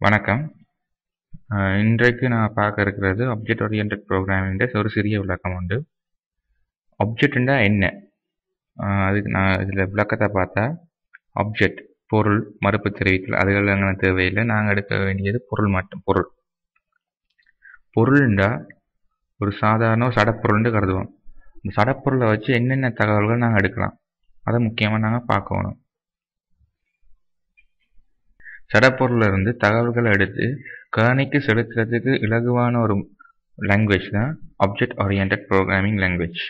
வணக்கம். இன்றைக்கு நான் பார்க்க இருக்கிறது ஆப்ஜெக்ட் ஓரியன்ட் ப்ரோக்ராமிங் ஒரு சிறிய விளக்கம் உண்டு. ஆப்ஜெக்ட்னா என்ன? அதுக்கு நான் இதில் விளக்கத்தை பார்த்தா ஆப்ஜெக்ட் பொருள் மறுப்பு தெரிவித்தல் அதுகள் எங்கே தேவையில்லை. நாங்கள் எடுக்க வேண்டியது பொருள் மட்டும் பொருள். பொருள்ண்டா ஒரு சாதாரண சடப்பொருள்னு கருதுவோம். இந்த சடப்பொருளை வச்சு என்னென்ன தகவல்கள் நாங்கள் எடுக்கலாம்? அதை முக்கியமாக நாங்கள் பார்க்கணும். சடப்பொருளிலிருந்து தகவல்களை எடுத்து கணிக்கு செலுத்துறதுக்கு இலகுவான ஒரு லாங்குவேஜ் தான் ஆப்ஜெக்ட் ஓரியன்ட் ப்ரோக்ராமிங் லாங்குவேஜ்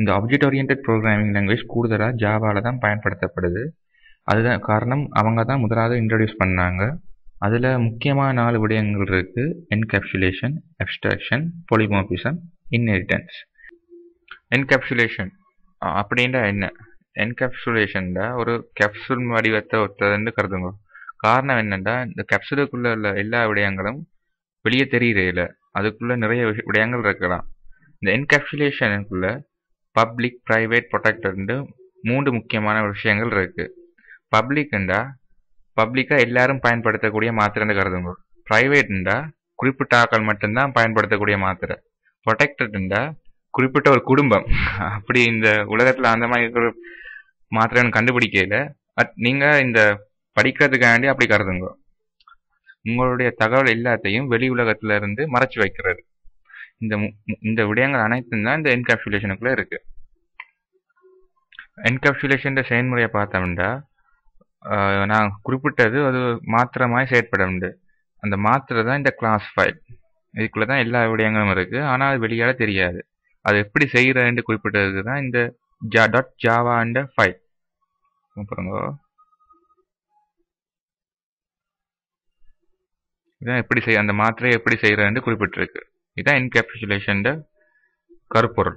இந்த ஆப்ஜெக்ட் ஓரியன்ட் ப்ரோக்ராமிங் லாங்குவேஜ் கூடுதலாக ஜாவாவில் தான் பயன்படுத்தப்படுது. அதுதான் காரணம் அவங்க தான் முதலாவது இன்ட்ரடியூஸ் பண்ணாங்க. அதில் முக்கியமான நாலு விடயங்கள் இருக்குது encapsulation abstraction polymorphism inheritance encapsulation அப்படின்ற என்ன? என்கேப்சுலேஷனில் ஒரு கேப்சூல் வடிவத்தை ஒத்ததுன்னு கருதுங்க. காரணம் என்னென்னா இந்த கேப்சூலுக்குள்ளே உள்ள எல்லா விடயங்களும் வெளியே தெரியறதில்ல அதுக்குள்ளே நிறைய விடயங்கள் இருக்கலாம். இந்த என்கேப்சுலேஷனுக்குள்ள பப்ளிக் ப்ரைவேட் ப்ரொடெக்டர்னு மூன்று முக்கியமான விஷயங்கள் இருக்குது பப்ளிக்ண்டா பப்ளிக்காக எல்லாரும் பயன்படுத்தக்கூடிய மாத்திரைன்னு கருதுங்க ப்ரைவேட்ண்டா குறிப்பிட்ட ஆக்கள் மட்டும்தான் பயன்படுத்தக்கூடிய மாத்திரை. ப்ரொடெக்டர்ண்டா குறிப்பிட்ட ஒரு குடும்பம். அப்படி இந்த உலகத்தில் அந்த மாதிரி ஒரு மாத்திரைன்னு கண்டுபிடிக்கல பட் நீங்கள் இந்த படிக்கிறதுக்காண்டி அப்படி கருதுங்க. உங்களுடைய தகவல் எல்லாத்தையும் வெளி உலகத்துல இருந்து மறைச்சு வைக்கிறது. இந்த இந்த விடயங்கள் அனைத்தும் தான் இந்த என்கேப்சுலேஷனுக்குள்ள இருக்கு. என்கேப்சுலேஷன் செயல்முறையை பார்த்தோம்னா நான் குறிப்பிட்டது அது மாத்திரமாய் செயற்பட அந்த மாத்திரை தான் இந்த கிளாஸ் ஃபைல் இதுக்குள்ள தான் எல்லா விடயங்களும் இருக்கு. ஆனால் அது வெளியால தெரியாது. அது எப்படி செய்யறதுன்னு குறிப்பிட்டதுக்கு தான் இந்த ஜா டாட் ஜாவாண்ட ஃபைல் பாருங்க இதான் எப்படி செய்ய அந்த மாத்திரையை எப்படி செய்கிறதுன்னு குறிப்பிட்டிருக்கு. இதான் என்கேப்சுலேஷன் கருப்பொருள்.